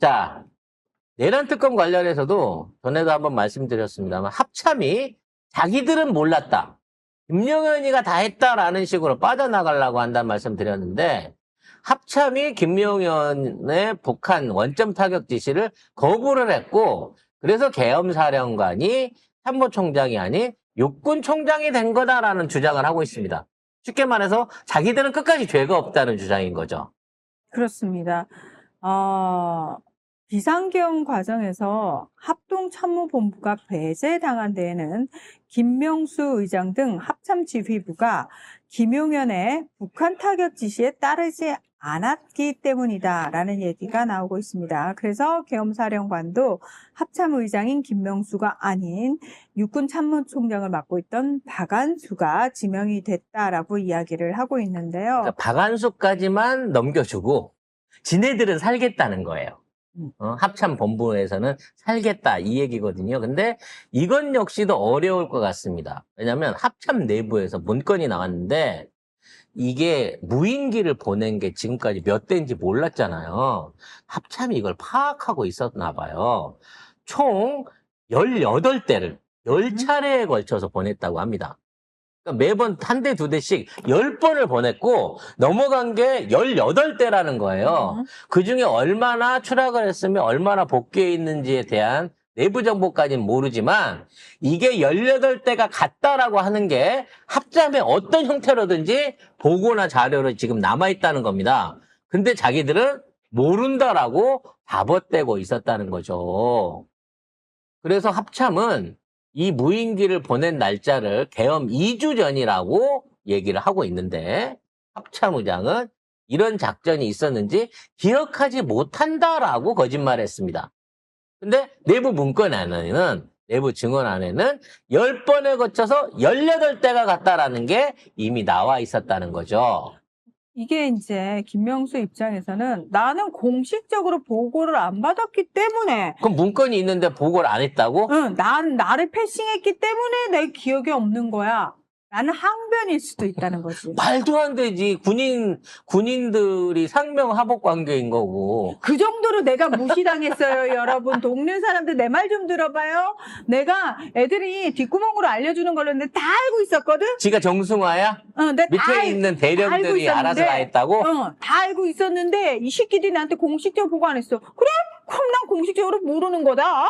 자, 내란 특검 관련해서도 전에도 한번 말씀드렸습니다만 합참이 자기들은 몰랐다. 김용현이가 다 했다라는 식으로 빠져나가려고 한다는 말씀 드렸는데 합참이 김용현의 북한 원점 타격 지시를 거부를 했고 그래서 계엄사령관이 참모총장이 아닌 육군총장이 된 거다라는 주장을 하고 있습니다. 쉽게 말해서 자기들은 끝까지 죄가 없다는 주장인 거죠. 그렇습니다. 어, 비상계엄 과정에서 합동참모본부가 배제당한 데에는 김명수 의장 등 합참 지휘부가 김용현의 북한 타격 지시에 따르지 않았기 때문이다라는 얘기가 나오고 있습니다. 그래서 계엄사령관도 합참 의장인 김명수가 아닌 육군 참모총장을 맡고 있던 박안수가 지명이 됐다라고 이야기를 하고 있는데요. 그러니까 박안수까지만 넘겨주고 지네들은 살겠다는 거예요. 음. 어, 합참 본부에서는 살겠다 이 얘기거든요. 근데 이건 역시도 어려울 것 같습니다. 왜냐하면 합참 내부에서 문건이 나왔는데 이게 무인기를 보낸 게 지금까지 몇 대인지 몰랐잖아요. 합참이 이걸 파악하고 있었나 봐요. 총 18대를 10차례에 걸쳐서 보냈다고 합니다. 그러니까 매번 한 대, 두 대씩 10번을 보냈고 넘어간 게 18대라는 거예요. 음. 그 중에 얼마나 추락을 했으면 얼마나 복귀해 있는지에 대한 내부 정보까지는 모르지만 이게 18대가 같다라고 하는 게 합참의 어떤 형태로든지 보고나 자료로 지금 남아있다는 겁니다. 근데 자기들은 모른다라고 잡아떼고 있었다는 거죠. 그래서 합참은 이 무인기를 보낸 날짜를 계엄 2주 전이라고 얘기를 하고 있는데 합참의장은 이런 작전이 있었는지 기억하지 못한다라고 거짓말했습니다. 근데 내부 문건 안에는 내부 증언 안에는 10번에 거쳐서 18대가 갔다라는 게 이미 나와 있었다는 거죠. 이게 이제 김명수 입장에서는 나는 공식적으로 보고를 안 받았기 때문에 그럼 문건이 있는데 보고를 안 했다고? 응, 난 나를 패싱했기 때문에 내 기억이 없는 거야. 나는 항변일 수도 있다는 거지. 말도 안 되지. 군인, 군인들이 상명하복 관계인 거고. 그 정도로 내가 무시당했어요, 여러분. 동네 사람들 내 말 좀 들어봐요. 내가 애들이 뒷구멍으로 알려주는 걸로 했는데 다 알고 있었거든? 지가 정승화야? 어, 내가 밑에 다, 알- 있는 대령들이. 알아서 다 했다고? 어, 다 알고 있었는데 이 새끼들이 나한테 공식적으로 보고 안 했어. 그래? 그럼 난 공식적으로 모르는 거다.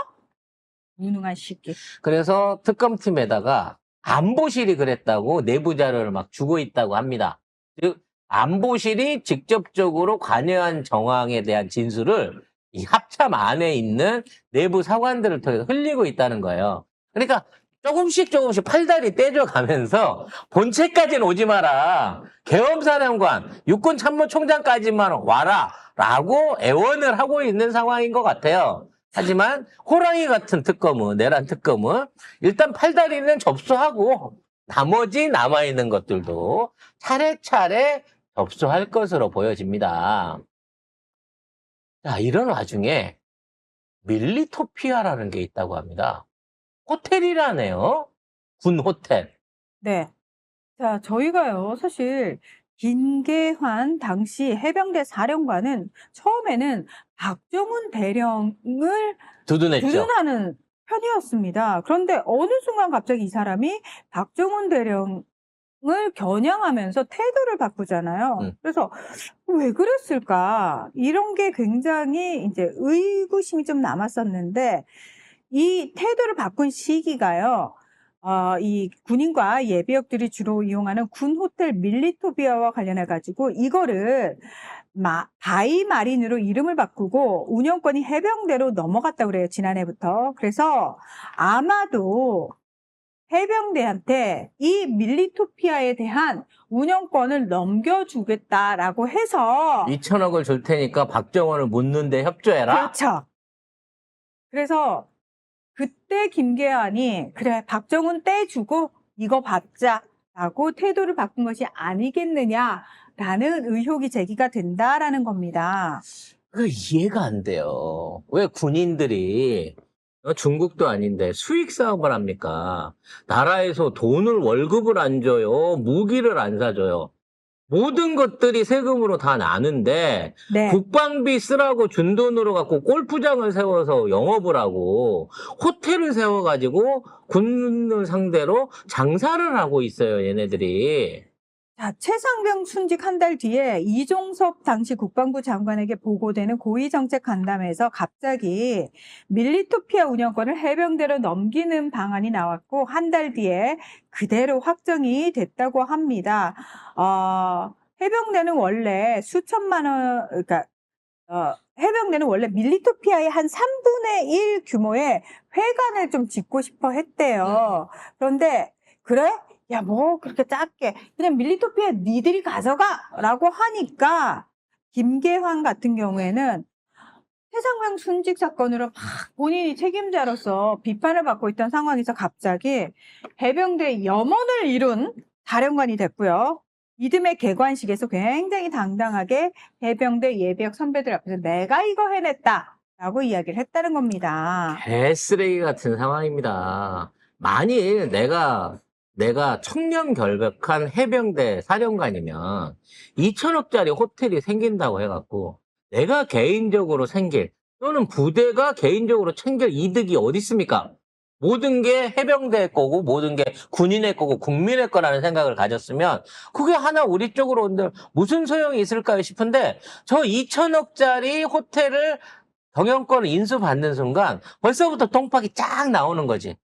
무능한 새끼. 그래서 특검팀에다가 안보실이 그랬다고 내부 자료를 막 주고 있다고 합니다. 즉, 안보실이 직접적으로 관여한 정황에 대한 진술을 이 합참 안에 있는 내부 사관들을 통해서 흘리고 있다는 거예요. 그러니까 조금씩 조금씩 팔다리 떼줘가면서 본체까지는 오지 마라. 계엄사령관, 육군참모총장까지만 와라. 라고 애원을 하고 있는 상황인 것 같아요. 하지만 호랑이 같은 특검은 내란 특검은 일단 팔다리는 접수하고 나머지 남아있는 것들도 차례차례 접수할 것으로 보여집니다. 자, 이런 와중에 밀리토피아라는 게 있다고 합니다. 호텔이라네요. 군 호텔. 네. 자, 저희가요, 사실, 김계환 당시 해병대 사령관은 처음에는 박정훈 대령을 두둔했죠. 두둔하는 편이었습니다. 그런데 어느 순간 갑자기 이 사람이 박정훈 대령 을 겨냥하면서 태도를 바꾸잖아요. 음. 그래서 왜 그랬을까? 이런 게 굉장히 이제 의구심이 좀 남았었는데 이 태도를 바꾼 시기가요. 어, 이 군인과 예비역들이 주로 이용하는 군 호텔 밀리토비아와 관련해 가지고 이거를 마, 바이 마린으로 이름을 바꾸고 운영권이 해병대로 넘어갔다고 그래요. 지난해부터. 그래서 아마도 해병대한테 이 밀리토피아에 대한 운영권을 넘겨주겠다라고 해서 2천억을 줄 테니까 박정원을 묻는데 협조해라. 그렇죠. 그래서 그때 김계환이 그래 박정훈 떼주고 이거 받자라고 태도를 바꾼 것이 아니겠느냐라는 의혹이 제기가 된다라는 겁니다. 그 이해가 안 돼요. 왜 군인들이 어, 중국도 아닌데 수익 사업을 합니까? 나라에서 돈을 월급을 안 줘요. 무기를 안 사줘요. 모든 것들이 세금으로 다 나는데 네. 국방비 쓰라고 준 돈으로 갖고 골프장을 세워서 영업을 하고 호텔을 세워가지고 군을 상대로 장사를 하고 있어요, 얘네들이. 자, 최상병 순직 한 달 뒤에 이종섭 당시 국방부 장관에게 보고되는 고위정책 간담회에서 갑자기 밀리토피아 운영권을 해병대로 넘기는 방안이 나왔고 한 달 뒤에 그대로 확정이 됐다고 합니다. 어, 해병대는 원래 수천만 원, 그러니까 어, 해병대는 원래 밀리토피아의 한 3분의 1 규모의 회관을 좀 짓고 싶어 했대요. 그런데 그래? 야, 뭐 그렇게 작게 그냥 밀리토피아 니들이 가져가 라고 하니까 김계환 같은 경우에는 해상병 순직 사건으로 막 본인이 책임자로서 비판을 받고 있던 상황에서 갑자기 해병대 염원을 이룬 사령관이 됐고요. 이듬해 개관식에서 굉장히 당당하게 해병대 예비역 선배들 앞에서 내가 이거 해냈다 라고 이야기를 했다는 겁니다. 개쓰레기 같은 상황입니다. 만일 내가 내가 청렴 결백한 해병대 사령관이면 2천억짜리 호텔이 생긴다고 해갖고 내가 개인적으로 생길 또는 부대가 개인적으로 챙길 이득이 어디 있습니까? 모든 게 해병대의 거고 모든 게 군인의 거고 국민의 거라는 생각을 가졌으면 그게 하나 우리 쪽으로 온들 무슨 소용이 있을까요 싶은데 저 2천억짜리 호텔을 경영권을 인수받는 순간 벌써부터 똥팍이 쫙 나오는 거지.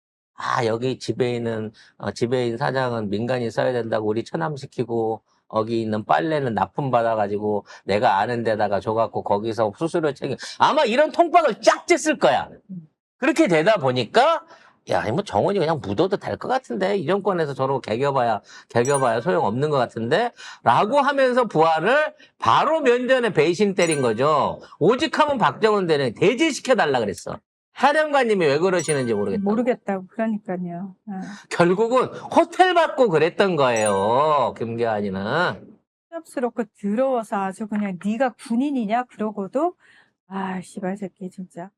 아, 여기 지배인은, 어, 지배인 사장은 민간인 써야 된다고 우리 처남시키고, 여기 있는 빨래는 납품 받아가지고 내가 아는 데다가 줘갖고 거기서 수수료 챙겨. 아마 이런 통박을 쫙 쬐을 거야. 그렇게 되다 보니까, 야, 뭐 정원이 그냥 묻어도 될 것 같은데, 이 정권에서 저러고 개겨봐야, 개겨봐야 소용 없는 것 같은데, 라고 하면서 부하를 바로 면전에 배신 때린 거죠. 오직 하면 박정은 대령 대지시켜 달라 그랬어. 사령관님이 왜 그러시는지 모르겠다. 모르겠다고 그러니까요. 어. 결국은 호텔 받고 그랬던 거예요. 김계환이는. 섭스럽고 더러워서 아주 그냥 네가 군인이냐 그러고도 아 씨발 새끼 진짜